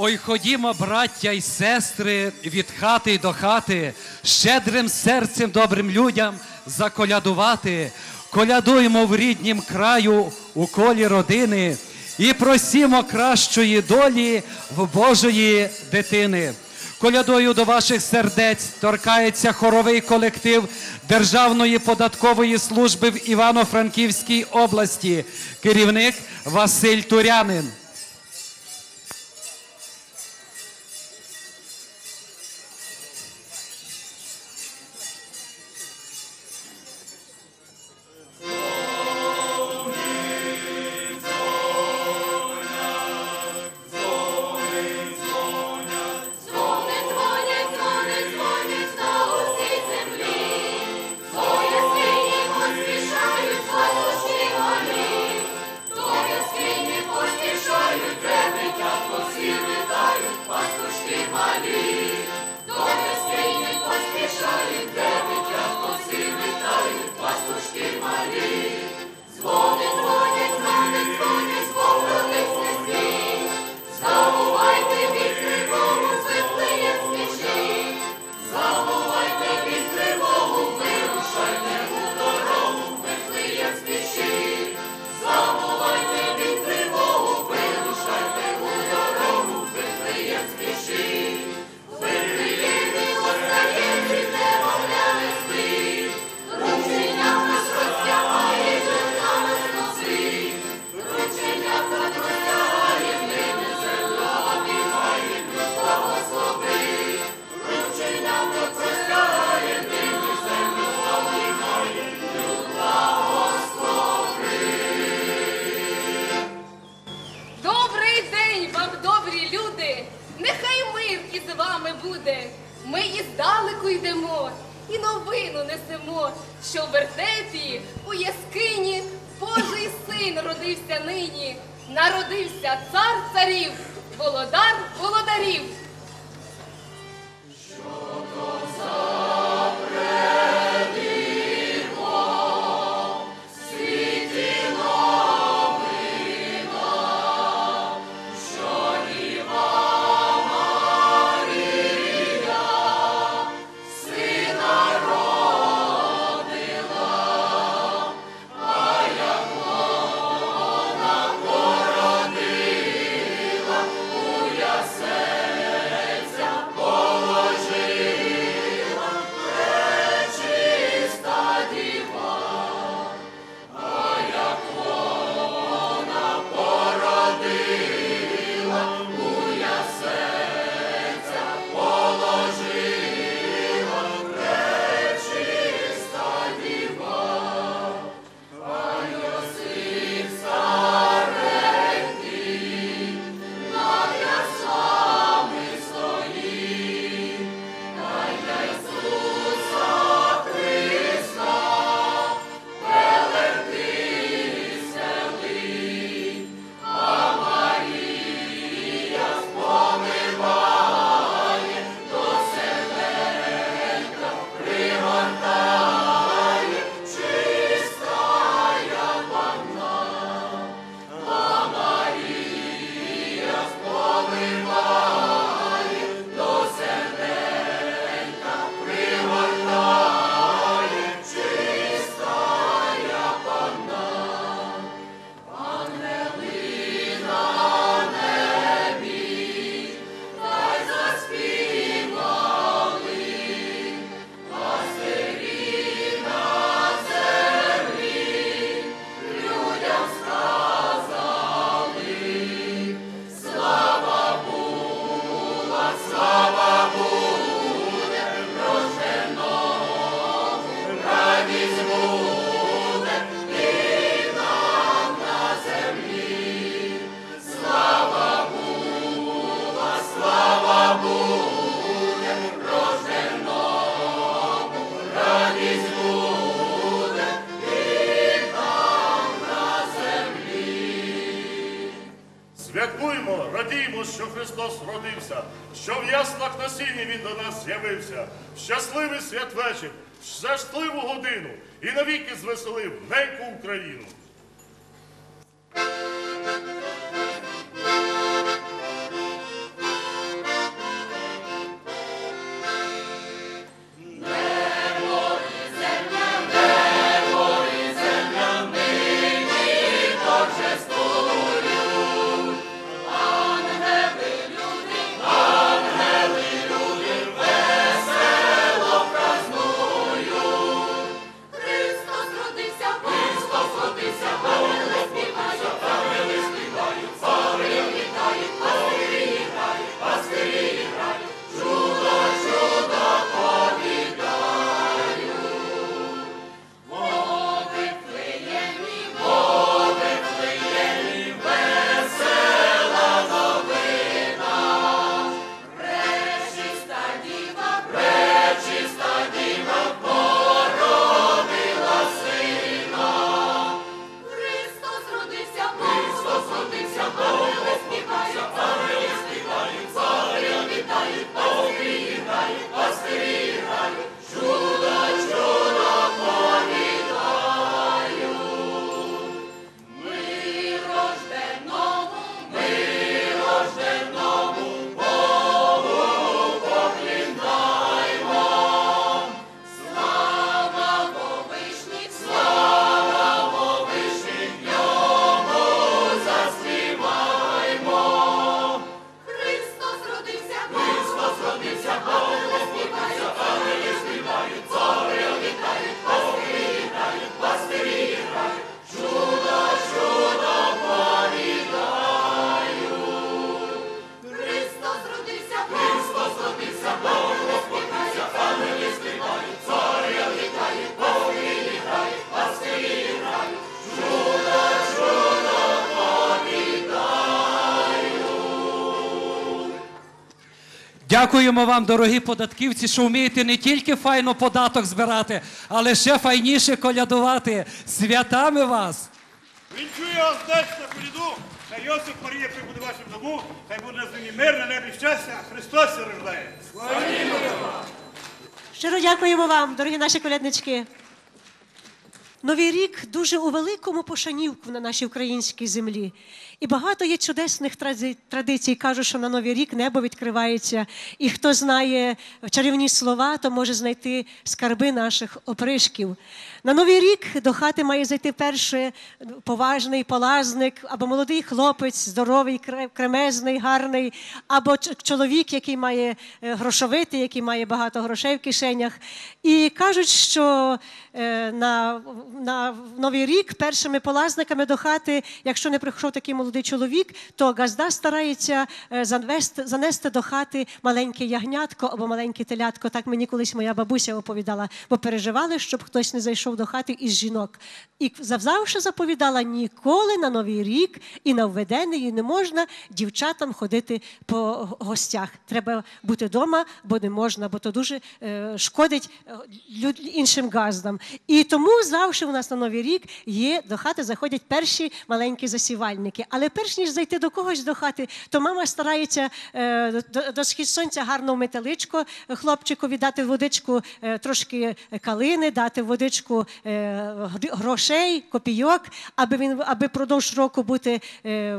Ой, ходімо, браття й сестри, від хати до хати, щедрим серцем добрим людям заколядувати. Колядуємо в ріднім краю у колі родини і просімо кращої долі в Божої дитини. Колядою до ваших сердець торкається хоровий колектив Державної податкової служби в Івано-Франківській області, керівник Василь Турянин. Володар володарів. Сіні Він до нас з'явився. Щасливий святвечір, щасливу годину і навіки звеселив неньку Україну. Дякуємо вам, дорогі податківці, що вмієте не тільки файно податок збирати, але ще файніше колядувати. Святами вас! Вінчує вас десь на коляду, хай Йосип Марія прибуде в вашому дому, хай буде на землі мир, на небі щастя, а Христос се рождає. Щиро дякуємо вам, дорогі наші коляднички. Новий рік дуже у великому пошанівку на нашій українській землі. І багато є чудесних традицій. Кажуть, що на Новий рік небо відкривається. І хто знає чарівні слова, то може знайти скарби наших опришків. На Новий рік до хати має зайти перший поважний полазник, або молодий хлопець, здоровий, кремезний, гарний, або чоловік, який має е, грошовити, який має багато грошей в кишенях. І кажуть, що е, на, на Новий рік першими полазниками до хати, якщо не прийшов такий молодий чоловік, то газда старається е, занести, занести до хати маленьке ягнятко або маленьке телятко. Так мені колись моя бабуся оповідала, бо переживали, щоб хтось не зайшов до хати із жінок. І завжди заповідала ніколи на Новий рік і на введений не можна дівчатам ходити по гостях. Треба бути вдома, бо не можна, бо то дуже е, шкодить е, іншим газдам. І тому завжди у нас на Новий рік є до хати заходять перші маленькі засівальники. Але перш ніж зайти до когось до хати, то мама старається е, до, до схід сонця гарно вмити хлопчикові, дати водичку е, трошки калини, дати водичку е, грошей, копійок, аби він аби продовж року бути е,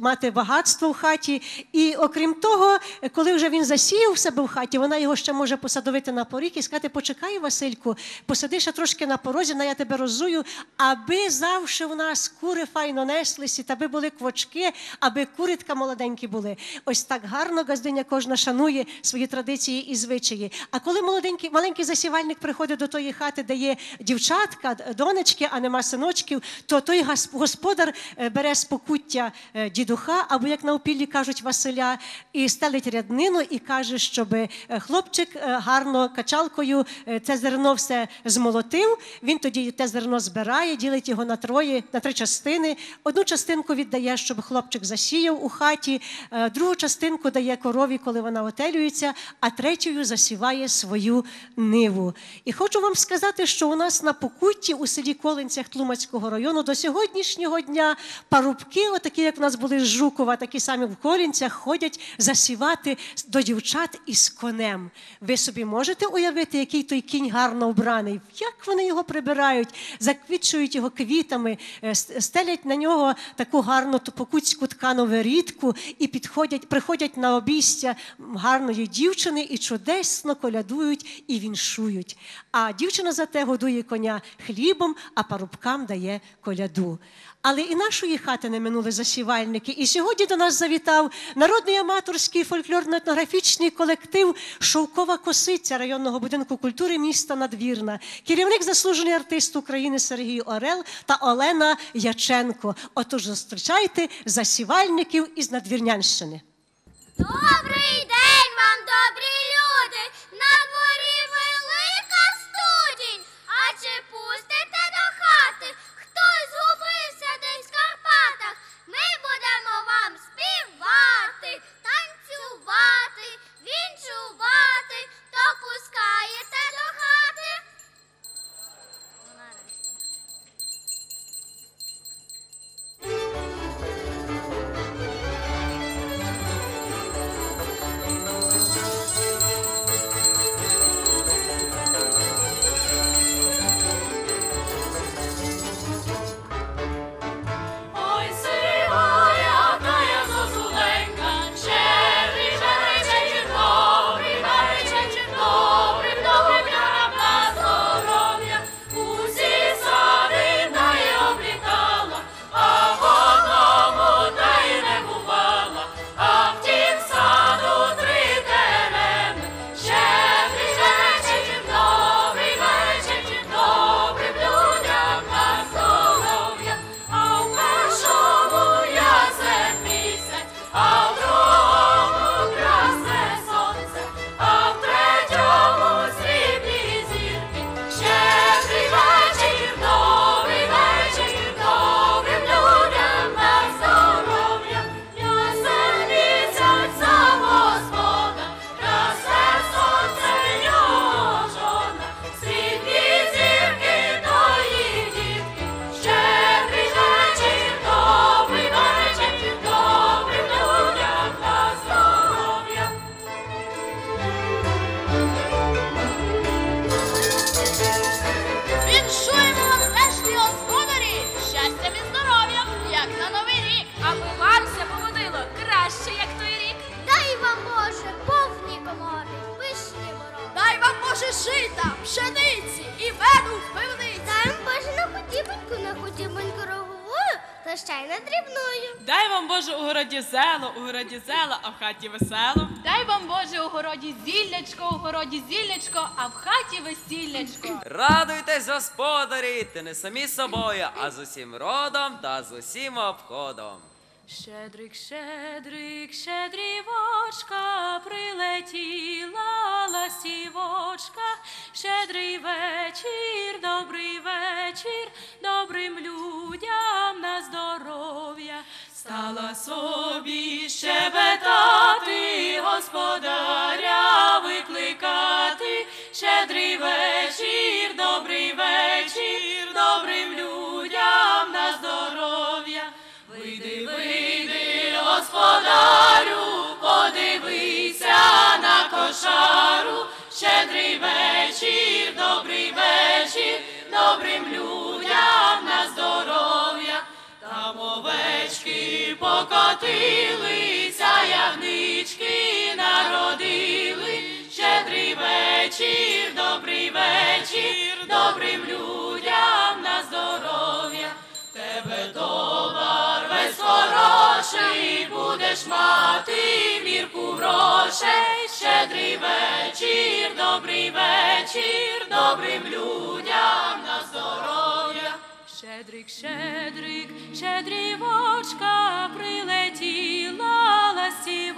мати багатство в хаті. І окрім того, е, коли вже він засіяв себе в хаті, вона його ще може посадовити на поріг і сказати: почекай, Васильку, посади ще трошки на порозі, на я тебе роззую, аби завжди в нас кури файно неслися, аби були квочки, аби куритка молоденькі були. Ось так гарно газдиня кожна шанує свої традиції і звичаї. А коли молоденький маленький засівальник приходить до тої хати, де є дівчатка, донечки, а нема синочків, то той господар е, бере з покуття е, дідуха, або як на опіллі кажуть Василя, і стелить ряднину і каже, щоб е, хлопчик гарно качалкою це зерно все змолотив. Він тоді те зерно збирає, ділить його на троє, на три частини. Одну частинку віддає, щоб хлопчик засіяв у хаті, е, другу частинку дає корові, коли вона отелюється, а третьою засіває свою ниву. І хочу вам сказати, що у нас на Покутті у селі Колинцях Тлумацького району до сьогоднішнього дня парубки, отакі, як в нас були з Жукова, такі самі в Колінцях, ходять засівати до дівчат із конем. Ви собі можете уявити, який той кінь гарно вбраний? Як вони його прибирають, заквітчують його квітами, е, стелять на нього таку гарну ту покутську ткану рідку і підходять, приходять на обійстя гарної дівчини і чудесно колядують і віншують. А дівчина зате годує коня хлібом, а парубкам дає коляду. Але і нашої хати не минули засівальники. І сьогодні до нас завітав народний аматорський фольклорно-етнографічний колектив Шовкова косиця районного будинку культури міста Надвірна, керівник заслужений артист України Сергій Орел та Олена Яченко. Отож, зустрічайте засівальників із Надвірнянщини. Добрий день вам, добрі люди! На на дрібною. Дай вам Боже у городі зело, у городі зело, а в хаті весело. Дай вам Боже у городі зіллячко, у городі зіллячко, а в хаті весіллячко. Радуйтесь, господарі, ти не самі собою, а з усім родом та з усім обходом. Щедрик, щедрик, щедрівочка, прилетіла ластівочка. Щедрий вечір, добрий вечір, добрим людям на здоров'я. Стала собі щебетати, господаря викликати. Щедрий вечір, добрий вечір, добрим людям на здоров'я. Вийди, господарю, подивися на кошару. Щедрий вечір, добрий вечір, добрим людям на здоров'я. Там овечки покотилися, ягнички народили. Щедрий вечір, добрий вечір, добрим людям на здоров'я. Хороший, будеш мати мірку грошей. Щедрий вечір, добрий вечір, добрим людям на здоров'я. Щедрик, щедрик, щедрівочка, прилетіла ластівочка.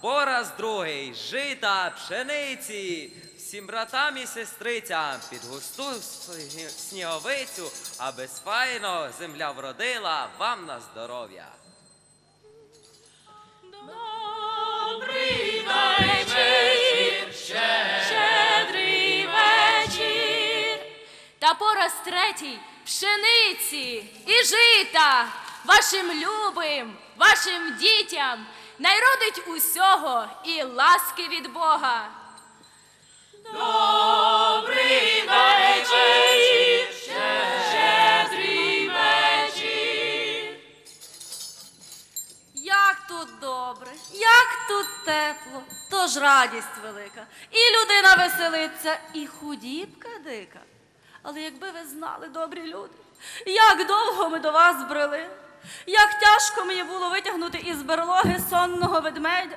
Пораз другий, жита, пшениці, всім братам і сестрицям під густу сніговицю, аби файно земля вродила вам на здоров'я. Добрий вечір, щедрий вечір. Та пораз третій пшениці і жита вашим любим, вашим дітям найродить усього і ласки від Бога. Добрий вечір, щедрий вечір. Як тут добре, як тут тепло, тож радість велика. І людина веселиться, і худібка дика. Але якби ви знали, добрі люди, як довго ми до вас брели, як тяжко мені було витягнути із берлоги сонного ведмедя.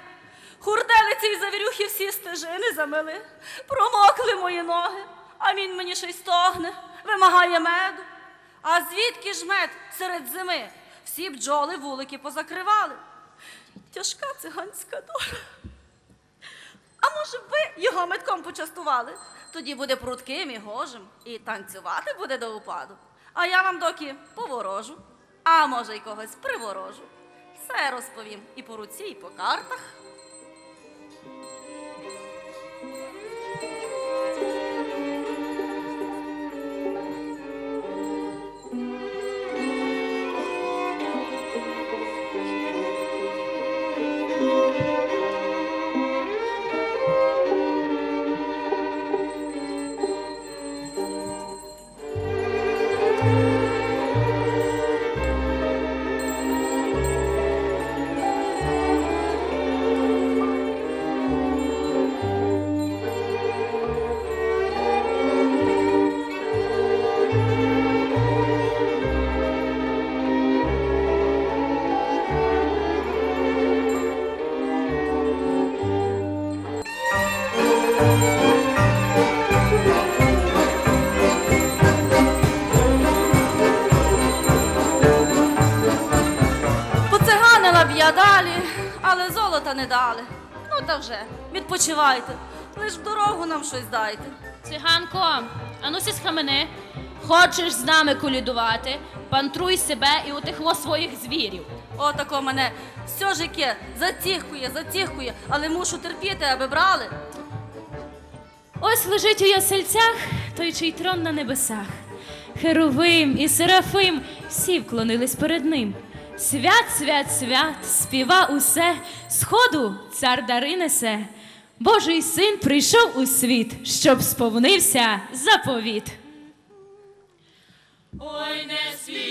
Хурделиці й завірюхи всі стежини замели, промокли мої ноги, а він мені ще й стогне, вимагає меду. А звідки ж мед серед зими? Всі бджоли вулики позакривали. Тяжка циганська доля. А може ви його метком почастували? Тоді буде прутким і гожим, і танцювати буде до упаду. А я вам доки поворожу, а може й когось приворожу. Все розповім і по руці, і по картах. Вже, відпочивайте. Лиш в дорогу нам щось дайте. Циганко, ану сі схамени. Хочеш з нами колідувати, пантруй себе і утихло своїх звірів. Отако мене все ж яке затіхкує, затіхкує, але мушу терпіти, аби брали. Ось лежить у ясельцях той, чий трон на небесах. Херовим і Серафим всі вклонились перед ним. Свят, свят, свят, співа усе, сходу цар дари несе. Божий син прийшов у світ, щоб сповнився заповіт. Ой, не світ,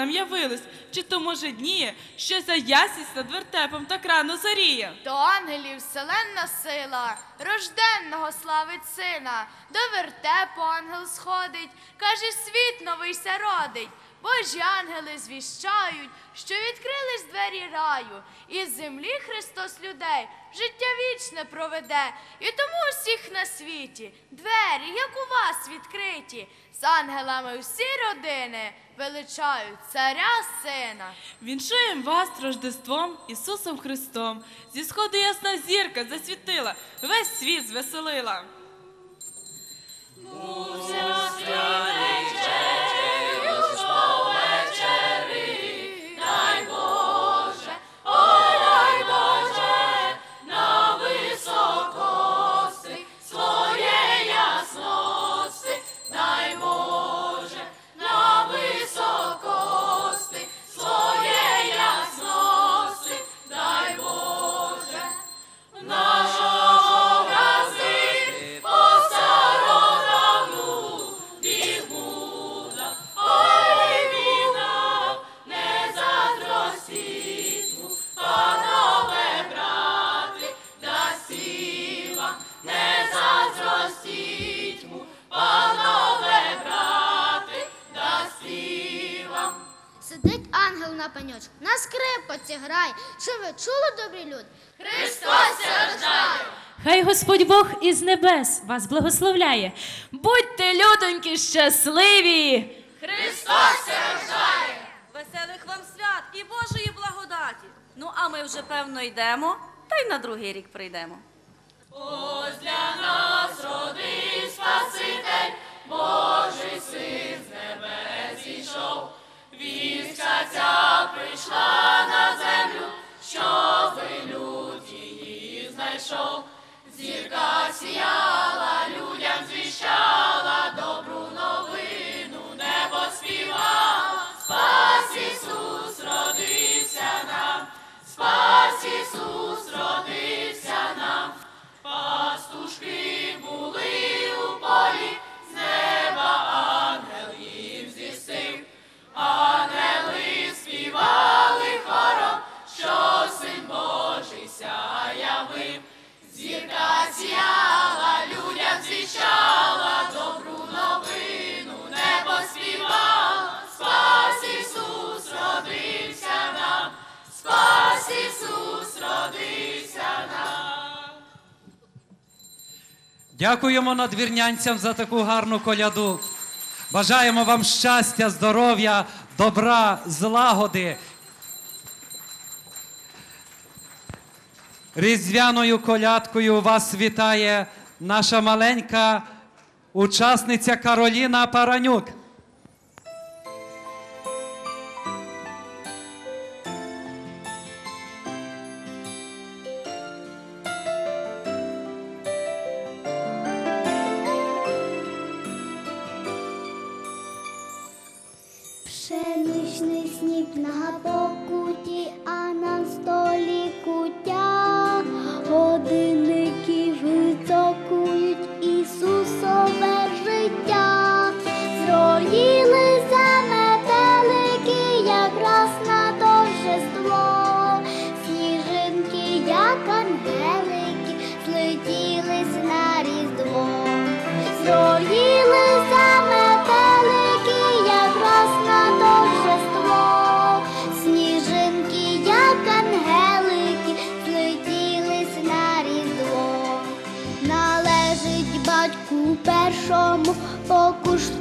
нам явилось? Чи то може дніє, що за ясність над вертепом так рано заріє. До ангелів вселенна сила, рожденного славить сина, до вертепу ангел сходить, каже, світ новий ся родить. Божі ангели звіщають, що відкрились двері раю, і з землі Христос людей життя вічне проведе. І тому усіх на світі двері, як у вас, відкриті, з ангелами всі родини величають царя сина. Віншуєм вас Рождеством Ісусом Христом. Зі сходу ясна зірка засвітила, весь світ звеселила. Дай Господь Бог із небес вас благословляє. Будьте, людоньки, щасливі! Христос рождає! Веселих вам свят і Божої благодаті. Ну, а ми вже певно йдемо, та й на другий рік прийдемо. Ось для нас родив Спаситель, Дякуємо надвірнянцям за таку гарну коляду. Бажаємо вам щастя, здоров'я, добра, злагоди. Різдвяною колядкою вас вітає наша маленька учасниця Кароліна Паранюк. Пшеничний сніп на покуті, а на столі куття. poucos